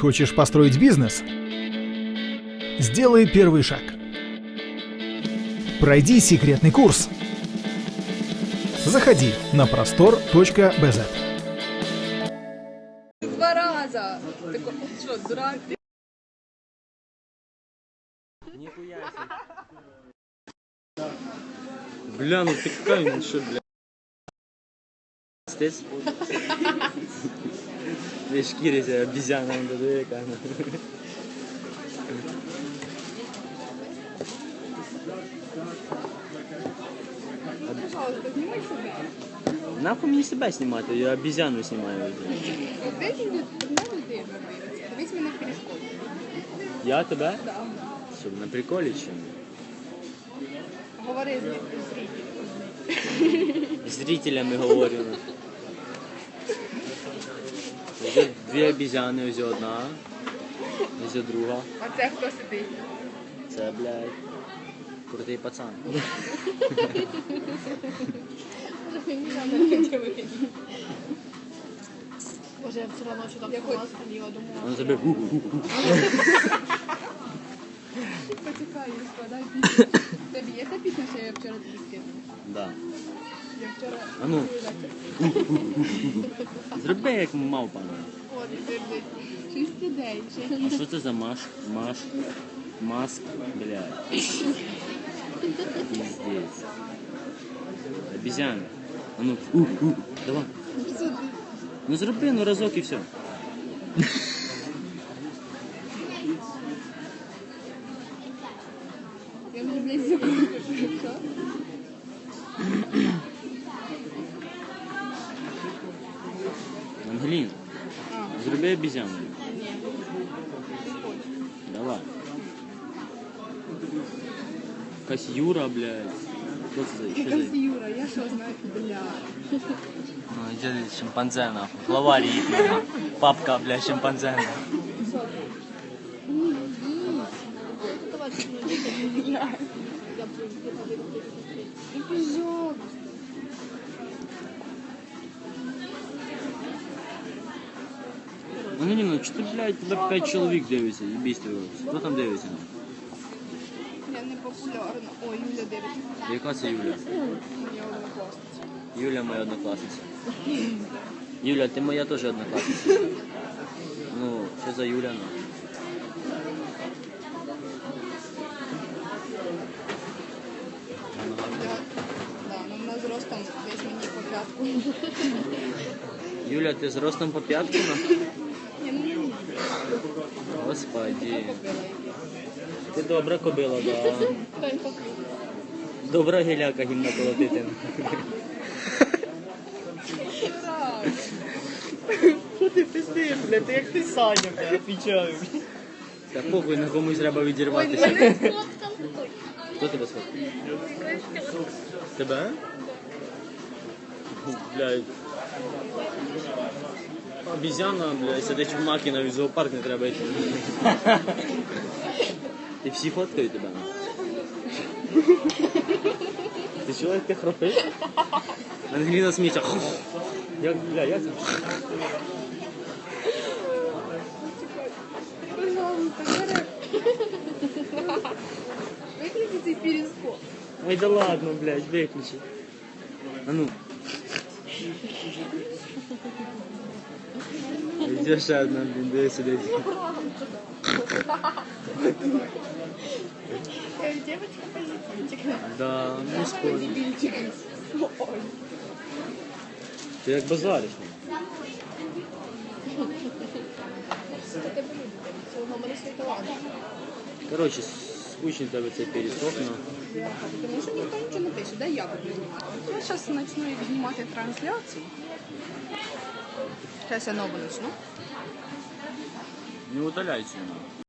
Хочешь построить бизнес? Сделай первый шаг. Пройди секретный курс. Заходи на простор.бз. Два раза. Тако, що, дурак? Бля, ну ты какая, ну что, бля. Стец? Две шкири себе обезьяна, яка. Пожалуйста, знімай себе. Нахуй мені себе знімати, я обезьяну знімаю. От де ж на людей дивиться? Дивись мене в перископ. Я тебе? Да. Щоб на приколі чи? Говори з зрителем. З зрителями говорю. Ось дві обезьяни, ось одна, ось друга. А це хто сидить? Це, блядь, крутий пацан. Боже, я вчора ночі спала, хочу. сходила, думала. Он тебе гу-гу-гу. Потікаю, складай пісню. Тобі є та пісня, що я вчора тобі скинула? Да. Я. А ну. Зроби як мавпа. От, сердить. Шість. А що це за маш? Маш? Маск, блядь. Пиздец. Обезьяна. А ну, у, у, давай. Ну зроби, ну разок і все. Я вже, блядь, секунду. Що? Ангелін, А, зроби обезьяну. ні. Не хочу. Давай. Якась Юра, блядь. Що це за? Що Якась за? Юра, я що знаю, бля. Ну, іде шимпанзе, нахуй. Главарь їхній. Папка, блядь, шимпанзе. нахуй. Давай, ну, Бля. я б где-то. Ну. Ангеліна, чи ти, блядь, тебе п'ять чоловік дивиться, їбісь тебе. Хто там дивиться? Я не популярна. Ой, Юля дивиться. Яка це Юля? Моя однокласниця. Юля моя однокласниця. Юля, ти моя теж однокласниця. Ну, що за Юля, ну? Я, да, ну з ростом десь мені по п'ятку. Юля, ти з ростом по п'ятку? Господи. Ти добра кобила, да. Добра гіляка гімна колотити. Що ти пиздиш, блядь? Ти як ти Саня, блядь, отвічаю. Та похуй, на комусь треба відірватися. Хто тебе сфоткав? Тебе? Блядь. Обезьяна, блядь, сидить в макі навіть в зоопарк не треба йти. Ти всі фоткають тебе? Ти чула, як ти хропиш? Ангеліна сміється. Як, бля, як? Пожалуйста, цей перископ. Ой, да ладно, блядь, виключи. А ну. Где ще одна, блін, де сидить? Девочка позитивчик. Да, не спорю. Ти як базариш. Коротше, скучний тебе цей пересок, ну. Тому що ніхто не пише, дай я буду. Я зараз почну знімати трансляцію. Зараз я новую начну. Не удаляйте цю.